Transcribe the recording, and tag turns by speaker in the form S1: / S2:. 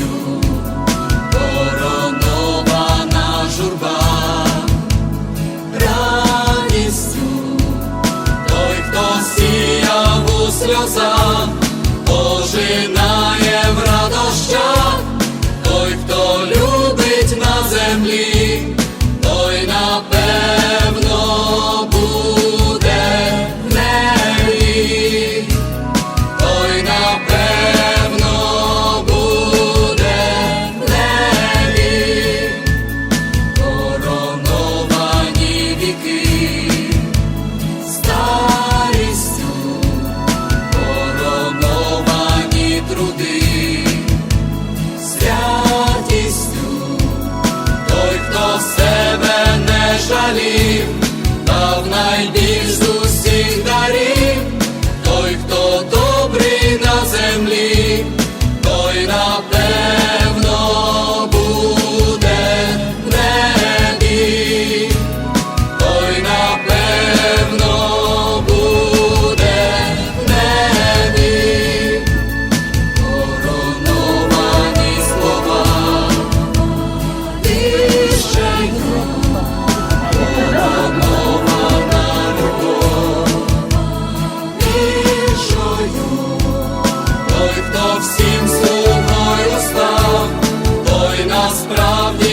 S1: милістю, журба, радістю, той, хто сіяв у сльозах. хто добрий на землі. Love you.